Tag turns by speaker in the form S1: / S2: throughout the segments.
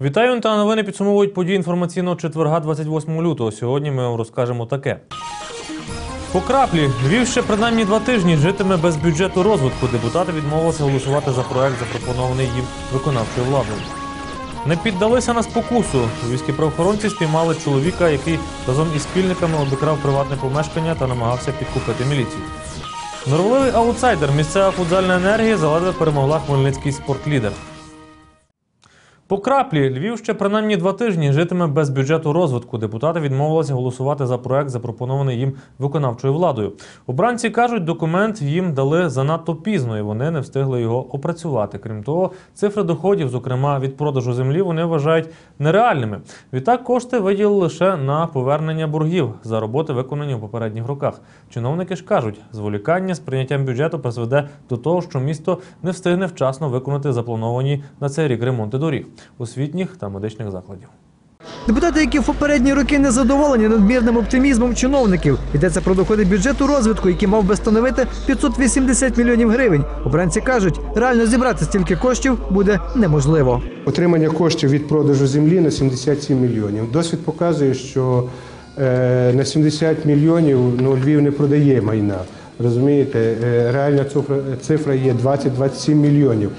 S1: Вітаю та новини підсумовують події інформаційного четверга 28 лютого. Сьогодні ми вам розкажемо таке. По краплі Львів ще принаймні два тижні житиме без бюджету розвитку. Депутати відмовилися голосувати за проект, запропонований їм виконавчою владою. Не піддалися на спокусу. Львівські правоохоронці спіймали чоловіка, який разом із спільниками обікрав приватне помешкання та намагався підкупити міліцію. Норовливий аутсайдер місцева футзальна енергія заледве перемогла хмельницький спортлідер. По краплі Львів ще принаймні два тижні житиме без бюджету розвитку. Депутати відмовилися голосувати за проект, запропонований їм виконавчою владою. Обранці кажуть, документ їм дали занадто пізно, і вони не встигли його опрацювати. Крім того, цифри доходів, зокрема від продажу землі, вони вважають нереальними. Відтак кошти виділили лише на повернення боргів за роботи, виконані в попередніх роках. Чиновники ж кажуть, зволікання з прийняттям бюджету призведе до того, що місто не встигне вчасно виконати заплановані на цей рік ремонти доріг освітніх та медичних закладів.
S2: Депутати, які в попередні роки не задоволені надмірним оптимізмом чиновників, йдеться про доходи бюджету розвитку, який мав би становити 580 мільйонів гривень. Обранці кажуть, реально зібрати стільки коштів буде неможливо.
S3: Отримання коштів від продажу землі на 77 мільйонів. Досвід показує, що е, на 70 мільйонів ну, Львів не продає майна. Розумієте, Е, реальна цифра, цифра є 20-27 мільйонів.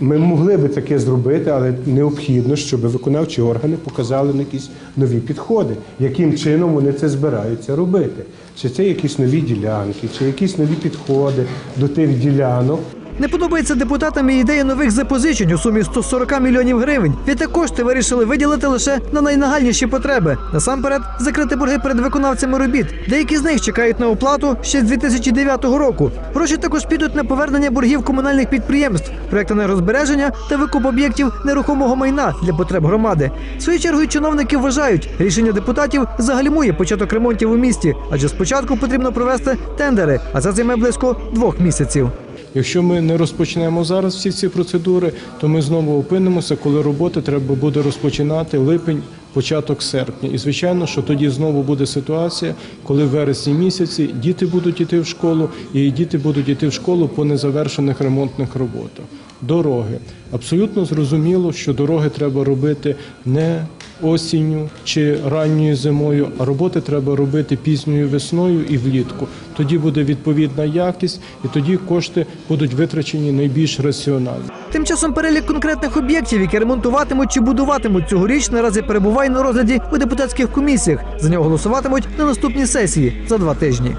S3: Ми могли би таке зробити, але необхідно, щоб виконавчі органи показали на якісь нові підходи, яким чином вони це збираються робити. Чи це якісь нові ділянки, чи якісь нові підходи до тих ділянок.
S2: Не подобається депутатам і ідея нових запозичень у сумі 140 мільйонів гривень. Відтак кошти вирішили виділити лише на найнагальніші потреби. Насамперед, закрити борги перед виконавцями робіт. Деякі з них чекають на оплату ще з 2009 року. Гроші також підуть на повернення боргів комунальних підприємств, проекти нерозбереження та викуп об'єктів нерухомого майна для потреб громади. Своєю чергою чиновники вважають, рішення депутатів загальмує початок ремонтів у місті, адже спочатку потрібно провести тендери, а це займе близько двох місяців.
S4: Якщо ми не розпочнемо зараз всі ці процедури, то ми знову опинимося, коли роботи треба буде розпочинати липень, початок серпня. І звичайно, що тоді знову буде ситуація, коли в вересні місяці діти будуть йти в школу, і діти будуть йти в школу по незавершених ремонтних роботах. Дороги абсолютно зрозуміло, що дороги треба робити не осінню чи ранньою зимою, а роботи треба робити пізньою весною і влітку. Тоді буде відповідна якість, і тоді кошти будуть витрачені найбільш раціонально.
S2: Тим часом перелік конкретних об'єктів, які ремонтуватимуть чи будуватимуть цьогоріч, наразі перебуває на розгляді у депутатських комісіях. За нього голосуватимуть на наступній сесії за два тижні.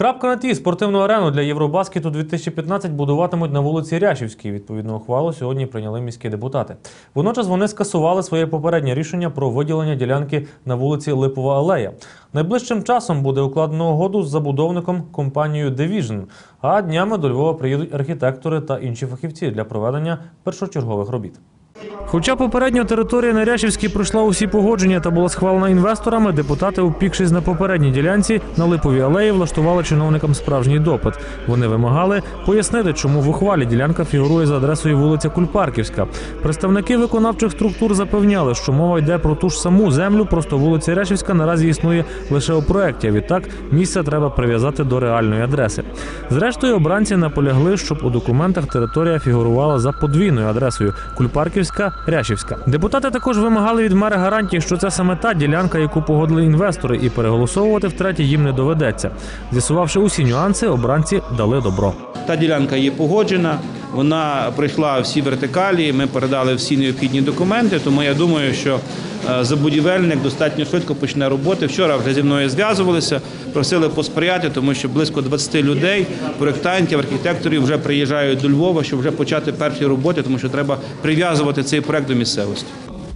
S1: Крапка на ті спортивну арену для Євробаскету 2015 будуватимуть на вулиці Ряшівській. Відповідну ухвалу сьогодні прийняли міські депутати. Водночас вони скасували своє попереднє рішення про виділення ділянки на вулиці Липова Алея. Найближчим часом буде укладено угоду з забудовником компанією Division, а днями до Львова приїдуть архітектори та інші фахівці для проведення першочергових робіт. Хоча попередньо територія на Ряшівській пройшла усі погодження та була схвалена інвесторами, депутати, упікшись на попередній ділянці на Липовій алеї, влаштували чиновникам справжній допит. Вони вимагали пояснити, чому в ухвалі ділянка фігурує за адресою вулиця Кульпарківська. Представники виконавчих структур запевняли, що мова йде про ту ж саму землю, просто вулиця Ряшівська наразі існує лише у проєкті. а Відтак місце треба прив'язати до реальної адреси. Зрештою, обранці наполягли, щоб у документах територія фігурувала за подвійною адресою Кульпарківська Ряшівська. Депутати також вимагали від мера гарантії, що це саме та ділянка, яку погодили інвестори, і переголосовувати втретє їм не доведеться. З'ясувавши усі нюанси, обранці дали добро.
S5: Та ділянка є погоджена, вона пройшла всі вертикалі. Ми передали всі необхідні документи. Тому я думаю, що забудівельник достатньо швидко почне роботи. Вчора вже зі мною зв'язувалися, просили посприяти, тому що близько 20 людей, проєктантів, архітекторів вже приїжджають до Львова, щоб вже почати перші роботи, тому що треба прив'язувати цей проект до місцевості.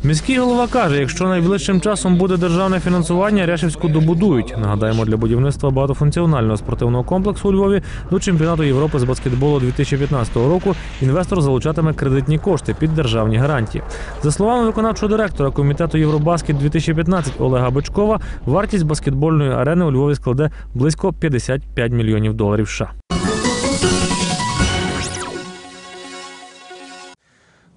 S1: Міський голова каже, якщо найближчим часом буде державне фінансування, Ряшівську добудують. Нагадаємо, для будівництва багатофункціонального спортивного комплексу у Львові до чемпіонату Європи з баскетболу 2015 року інвестор залучатиме кредитні кошти під державні гарантії. За словами виконавчого директора комітету Євробаскет 2015 Олега Бичкова, вартість баскетбольної арени у Львові складе близько 55 мільйонів доларів. США.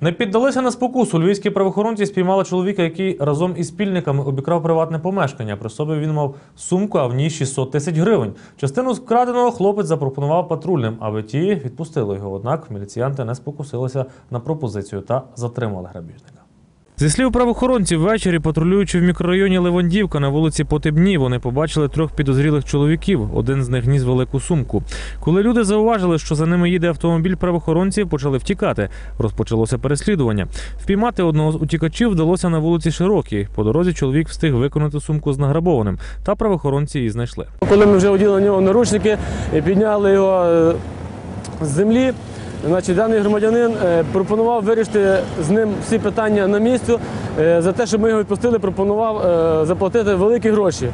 S1: Не піддалися на спокусу. Львівські правоохоронці спіймали чоловіка, який разом із спільниками обікрав приватне помешкання. При собі він мав сумку, а в ній 600 тисяч гривень. Частину вкраденого хлопець запропонував патрульним, аби ті відпустили його. Однак міліціянти не спокусилися на пропозицію та затримали грабіжника. Зі слів правоохоронців, ввечері патрулюючи в мікрорайоні Левандівка на вулиці Потебні, вони побачили трьох підозрілих чоловіків. Один з них ніс велику сумку. Коли люди зауважили, що за ними їде автомобіль, правоохоронці почали втікати. Розпочалося переслідування. Впіймати одного з утікачів вдалося на вулиці Широкій. По дорозі чоловік встиг виконати сумку з награбованим, та правоохоронці її знайшли.
S6: Коли ми вже оділи на нього наручники підняли його е, з землі, значить, даний громадянин е, пропонував вирішити з ним всі питання на місці. Е, За те, щоб ми його відпустили, пропонував е, заплатити великі гроші.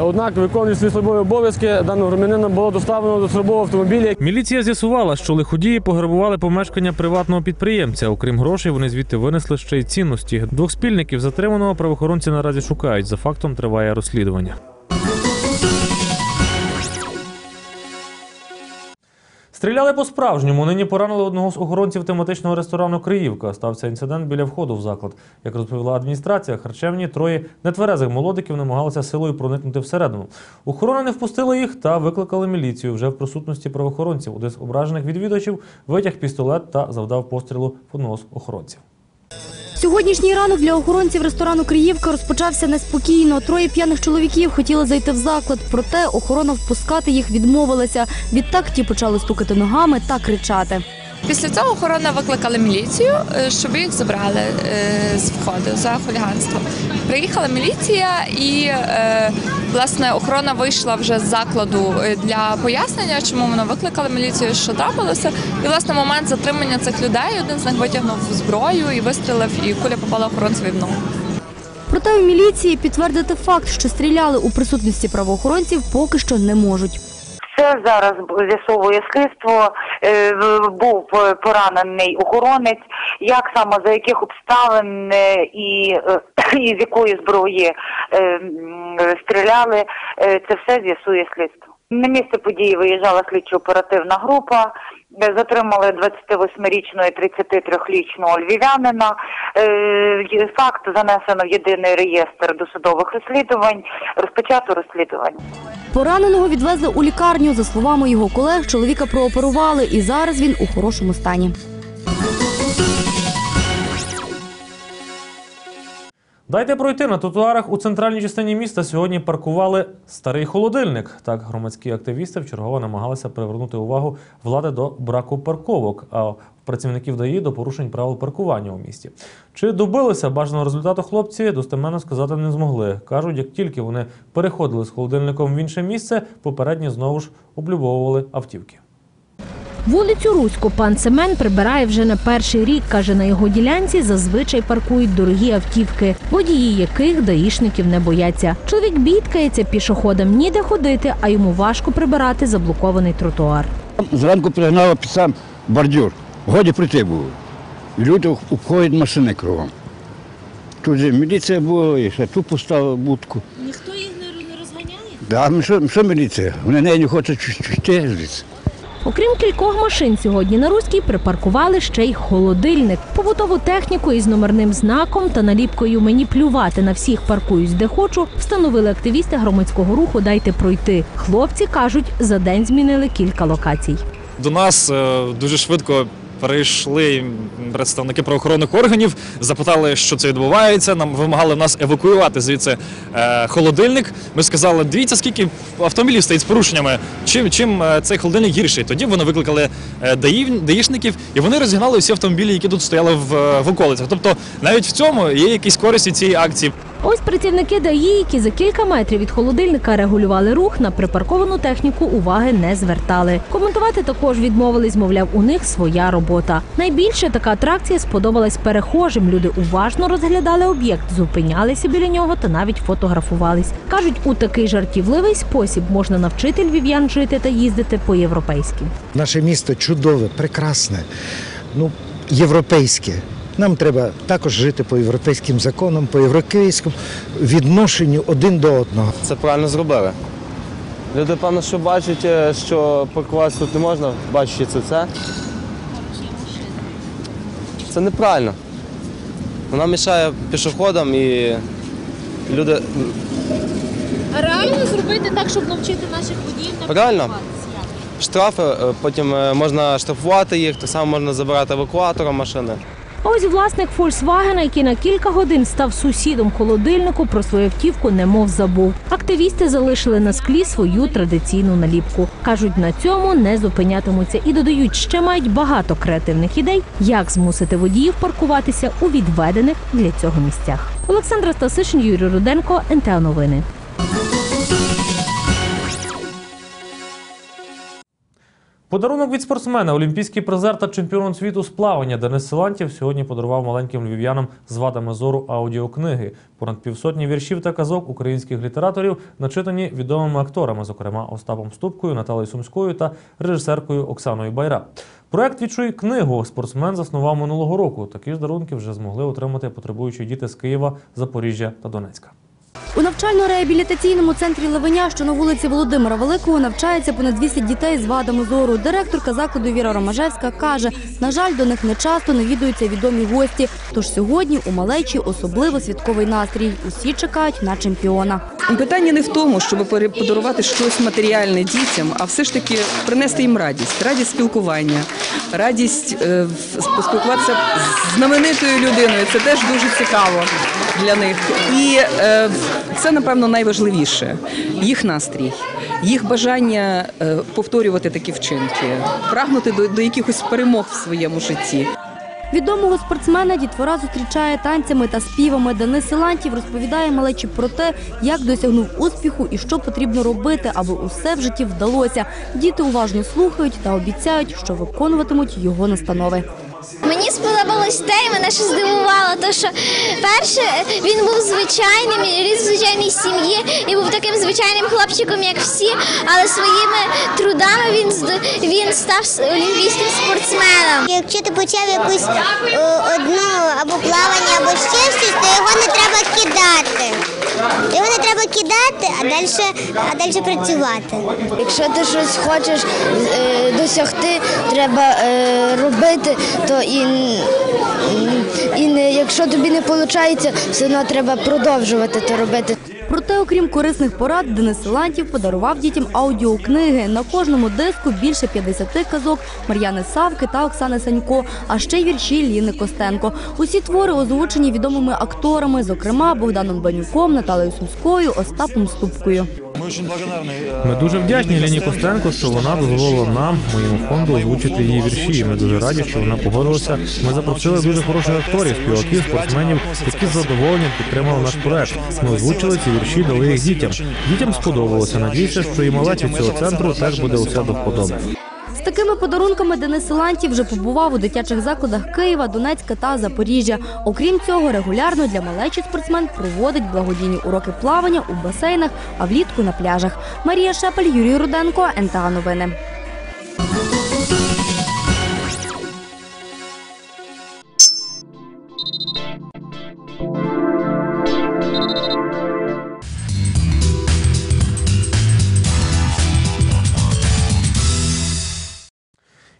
S6: Однак, виконуючи свої службові обов'язки, даного громадянина було доставлено до службового автомобіля,
S1: Міліція з'ясувала, що лиходії пограбували помешкання приватного підприємця. Окрім грошей, вони звідти винесли ще й цінності. Двох спільників затриманого правоохоронці наразі шукають. За фактом триває розслідування. Стріляли по-справжньому. Нині поранили одного з охоронців тематичного ресторану Криївка. Стався інцидент біля входу в заклад. Як розповіла адміністрація, харчевні троє нетверезих молодиків намагалися силою проникнути всередину. Охорона не впустила їх та викликали міліцію. Вже в присутності правоохоронців. Один з ображених відвідувачів витяг пістолет та завдав пострілу в одного з охоронців.
S7: Сьогоднішній ранок для охоронців ресторану Криївка розпочався неспокійно. Троє п'яних чоловіків хотіли зайти в заклад, проте охорона впускати їх відмовилася. Відтак ті почали стукати ногами та кричати.
S8: Після цього охорона викликала міліцію, е, щоб їх забрали е, з входу за хуліганство. Приїхала міліція і е, власне охорона вийшла вже з закладу для пояснення, чому вона викликала міліцію, що трапилося. І власне момент затримання цих людей один з них витягнув зброю і вистрілив, і куля попала охоронцеві в ногу.
S7: Проте у міліції підтвердити факт, що стріляли у присутності правоохоронців, поки що не можуть.
S9: Це зараз з'ясовує слідство. Е, Був поранений охоронець. Як саме за яких обставин е, і, е, і з якої зброї стріляли, це все з'ясує слідство. На місце події виїжджала слідчо-оперативна група. Е, Затримали 28-річного і 33-річного львів'янина. Е, Факт занесено в єдиний реєстр досудових розслідувань. Розпочато розслідування.
S7: Пораненого відвезли у лікарню. За словами його колег, чоловіка прооперували, і зараз він у хорошому стані.
S1: Дайте пройти на тротуарах у центральній частині міста. Сьогодні паркували старий холодильник. Так, громадські активісти вчергово намагалися привернути увагу влади до браку парковок, а працівників ДАІ до порушень правил паркування у місті. Чи добилися бажаного результату хлопці, достеменно сказати не змогли. кажуть, як тільки вони переходили з холодильником в інше місце, попередні знову ж облюбовували автівки.
S10: Вулицю Руську пан Семен прибирає вже не перший рік. Каже, на його ділянці зазвичай паркують дорогі автівки, водії яких даїшників не бояться. Чоловік бідкається пішоходам ніде ходити, а йому важко прибирати заблокований тротуар.
S11: Зранку пригнала під сам бордюр. Годі прийти було. Люди обходять машини кругом. Тут же міліція була, і ще тут поставили будку.
S10: Ніхто їх не розганяє?
S11: Да, ну що, що міліція? Вони не хочуть звідси.
S10: Окрім кількох машин, сьогодні на Руській припаркували ще й холодильник. Побутову техніку із номерним знаком та наліпкою Мені плювати на всіх паркуюсь, де хочу, встановили активісти громадського руху Дайте пройти. Хлопці кажуть, за день змінили кілька локацій.
S12: До нас е, дуже швидко перейшли представники правоохоронних органів, запитали, що це відбувається. Нам вимагали нас евакуювати звідси е, холодильник. Ми сказали, дивіться, скільки автомобілів стоїть з порушеннями. Чим чим е, цей холодильник гірший? Тоді вони викликали е, даїв, даїшників, і вони розігнали всі автомобілі, які тут стояли в, е, в околицях. Тобто, навіть в цьому є якісь користь цієї акції.
S10: Ось працівники ДАІ, які за кілька метрів від холодильника регулювали рух, на припарковану техніку уваги не звертали. Коментувати також відмовились, мовляв, у них своя робота. Найбільше така атракція сподобалась перехожим. Люди уважно розглядали об'єкт, зупинялися біля нього та навіть фотографувались. кажуть, у такий жартівливий спосіб можна навчити львів'ян жити та їздити по-європейськи.
S13: Наше місто чудове, прекрасне, ну, європейське. Нам треба також жити по європейським законам, по європейському відношенню один до одного.
S6: Це правильно зробили. Люди, певно, що бачать, е, що паркуватися тут не можна, бачачи це це.
S14: це неправильно. Вона мішає пішоходам і люди.
S10: А реально зробити так, щоб навчити наших водіїв
S14: Реально. Штрафи, е, потім е, можна штрафувати їх, так само можна забирати евакуатором машини.
S10: Ось власник Фольксвагена, який на кілька годин став сусідом холодильнику, про свою автівку немов забув. Активісти залишили на склі свою традиційну наліпку. кажуть, на цьому не зупинятимуться і додають, ще мають багато креативних ідей, як змусити водіїв паркуватися у відведених для цього місцях. Олександра Стасишин, Юрій Руденко, НТА Новини.
S1: Подарунок від спортсмена, олімпійський призер та чемпіон світу з плавання Денис Силантів сьогодні подарував маленьким львів'янам з вадами зору аудіокниги. Понад півсотні віршів та казок українських літераторів начитані відомими акторами, зокрема Остапом Ступкою, Наталею Сумською та режисеркою Оксаною Байра. Проект «Відчуй книгу спортсмен заснував минулого року. Такі ж дарунки вже змогли отримати потребуючі діти з Києва, Запоріжжя та Донецька.
S7: У навчально-реабілітаційному центрі Левеня, що на вулиці Володимира Великого, навчається понад 200 дітей з вадами зору. Директорка закладу Віра Ромажевська каже, на жаль, до них не часто навідуються відомі гості. Тож сьогодні у малечі особливо святковий настрій. Усі чекають на чемпіона.
S15: Питання не в тому, щоб подарувати щось матеріальне дітям, а все ж таки принести їм радість, радість спілкування, радість е, поспілкуватися з знаменитою людиною. Це теж дуже цікаво для них. І е, це, напевно, найважливіше їх настрій, їх бажання е, повторювати такі вчинки, прагнути до, до якихось перемог в своєму житті.
S7: Відомого спортсмена дітвора зустрічає танцями та співами. Денис Силантів розповідає малечі про те, як досягнув успіху і що потрібно робити, аби усе в житті вдалося. Діти уважно слухають та обіцяють, що виконуватимуть його настанови.
S16: Мені сподобалось те, і мене ще здивувало, то що перше він був звичайним, ріс в сім'ї і був таким звичайним хлопчиком, як всі, але своїми трудами він він став олімпійським спортсменом.
S17: Якщо ти почав якусь е, одну або плавання, або ще щось, то його не треба кидати. Його треба кидати, а далі, а далі працювати.
S16: Якщо ти щось хочеш е, досягти, треба е, робити, то і, і не, якщо тобі не виходить, все одно треба продовжувати це робити.
S7: Проте, окрім корисних порад, Денис Лантів подарував дітям аудіокниги. На кожному диску більше 50 казок Мар'яни Савки та Оксани Санько, а ще й вірші Ліни Костенко. Усі твори озвучені відомими акторами, зокрема Богданом Банюком, Наталею Сумською, Остапом Ступкою.
S1: Ми дуже вдячні Ліні Костенко, що вона дозволила нам, моєму фонду, озвучити її вірші. І Ми дуже раді, що вона погодилася. Ми запросили дуже хороших акторів, співаків, спортсменів, які з задоволенням підтримали наш проект. Ми озвучили ці вірші, дали їх дітям. Дітям сподобалося. Надіюся, що і малечі цього центру теж буде усе до вподоби.
S7: Подарунками Денис Силантів вже побував у дитячих закладах Києва, Донецька та Запоріжжя. Окрім цього, регулярно для малечі спортсмен проводить благодійні уроки плавання у басейнах, а влітку на пляжах. Марія Шепель, Юрій Руденко, НТА Новини.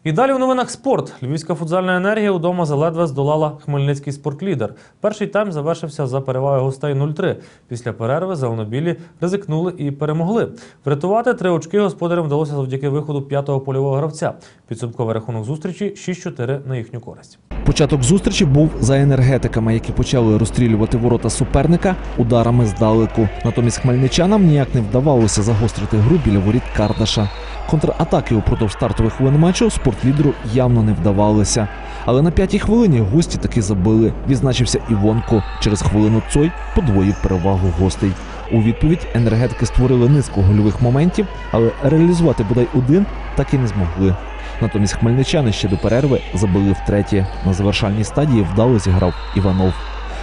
S1: І далі у новинах спорт. Львівська футзальна енергія удома заледве здолала хмельницький спортлідер. Перший тайм завершився за перевагою гостей 0-3. Після перерви зеленобілі ризикнули і перемогли. Врятувати три очки господарям вдалося завдяки виходу п'ятого польового гравця. Підсумковий рахунок зустрічі 6-4 на їхню користь.
S18: Початок зустрічі був за енергетиками, які почали розстрілювати ворота суперника ударами здалеку. Натомість хмельничанам ніяк не вдавалося загострити гру біля воріт Кардаша. Контратаки упродовж стартових хвилин матчу спортлідеру явно не вдавалися. Але на п'ятій хвилині гості таки забили. Відзначився Івонко. Через хвилину Цой подвоїв перевагу гостей. У відповідь енергетики створили низку гольових моментів, але реалізувати бодай один так і не змогли. Натомість хмельничани ще до перерви забили втретє. На завершальній стадії вдало зіграв Іванов.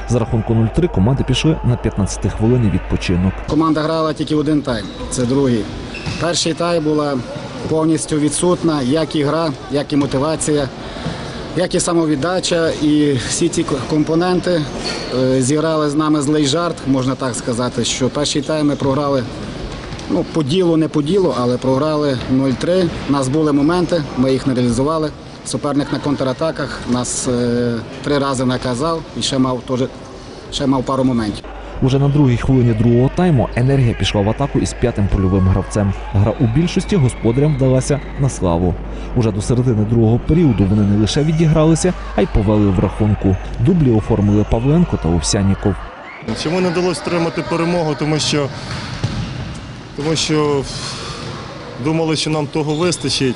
S18: З рахунку 0-3 команди пішли на 15 хвилині відпочинок.
S19: Команда грала тільки один тайм, це другий. Перший тайм була повністю відсутна, як і гра, як і мотивація, як і самовіддача. І всі ці компоненти е, зіграли з нами злий жарт, можна так сказати, що перший тайм ми програли ну, по ділу, не по ділу, але програли 0-3. У нас були моменти, ми їх не реалізували. суперник на контратаках нас е, три рази наказав і ще мав, теж, ще мав пару моментів.
S18: Уже на другій хвилині другого тайму енергія пішла в атаку із п'ятим польовим гравцем. Гра у більшості господарям вдалася на славу. Уже до середини другого періоду вони не лише відігралися, а й повели в рахунку. Дублі оформили Павленко та Овсяніков.
S20: Чому не вдалося отримати перемогу? Тому що, тому що думали, що нам того вистачить.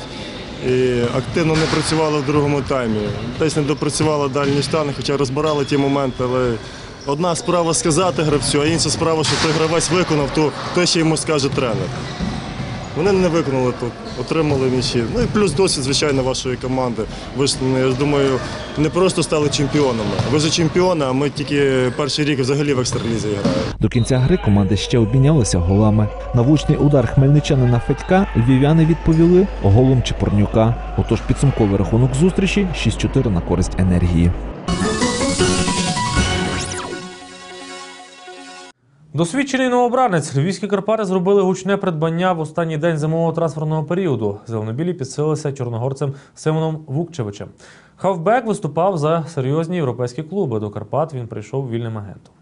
S20: І активно не працювали в другому таймі. Десь не допрацювала дальні штани, хоча розбирали ті моменти, але одна справа сказати гравцю, а інша справа, що той гравець виконав, то, то ще йому скаже тренер. Вони не виконали тут, отримали нічі. Ну і плюс досвід, звичайно, вашої команди. Ви ж, я думаю, не просто стали чемпіонами. Ви ж чемпіони, а ми тільки перший рік взагалі в екстралізі граємо.
S18: До кінця гри команди ще обмінялися голами. На влучний удар хмельничанина Федька львів'яни відповіли голом Чепурнюка. Отож підсумковий рахунок зустрічі 6-4 на користь енергії.
S1: Досвідчений новобранець львівські Карпати зробили гучне придбання в останній день зимового трансферного періоду. Зеленобілі підсилилися чорногорцем Симоном Вукчевичем. Хавбек виступав за серйозні європейські клуби. До Карпат він прийшов вільним агентом.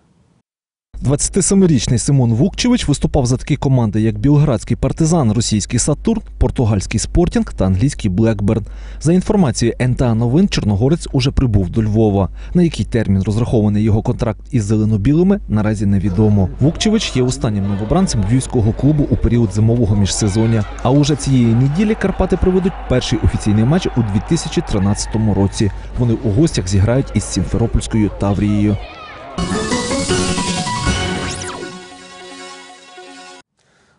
S18: 27-річний Симон Вукчевич виступав за такі команди, як Білградський партизан, російський Сатурн, португальський Спортінг та англійський Блекберн. За інформацією НТА Новин, Чорногорець уже прибув до Львова. На який термін розрахований його контракт із зеленобілими, наразі невідомо. Вукчевич є останнім новобранцем львівського клубу у період зимового міжсезоння. А уже цієї неділі Карпати проведуть перший офіційний матч у 2013 році. Вони у гостях зіграють із Сімферопольською Таврією.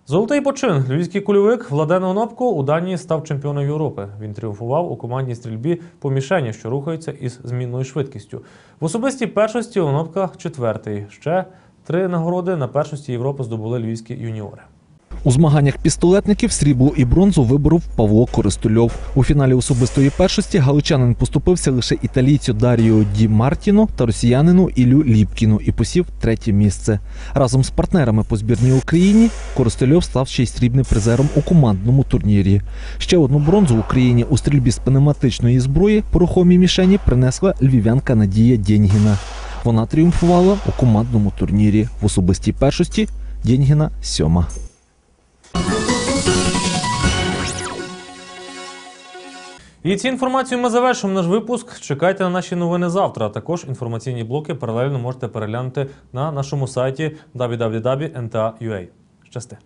S1: Золотий почин. Львівський кульовик Владен Онопко у Данії став чемпіоном Європи. Він тріумфував у командній стрільбі по мішені, що рухається із змінною швидкістю. В особистій першості Онопка четвертий. Ще три нагороди на першості Європи здобули львівські юніори.
S18: У змаганнях пістолетників срібло і бронзу виборов Павло Користульов. У фіналі особистої першості галичанин поступився лише італійцю Даріо Ді Мартіно та росіянину Ілю Ліпкіну і посів третє місце. Разом з партнерами по збірній Україні Користульов став ще й срібним призером у командному турнірі. Ще одну бронзу Україні у стрільбі з пневматичної зброї по рухомій мішені принесла львів'янка Надія Дєньгіна. Вона тріумфувала у командному турнірі в особистій першості. Дєньгіна сьома.
S1: І цю інформацію ми завершимо наш випуск. Чекайте на наші новини завтра. А також інформаційні блоки паралельно можете переглянути на нашому сайті www.nta.ua. Щасти!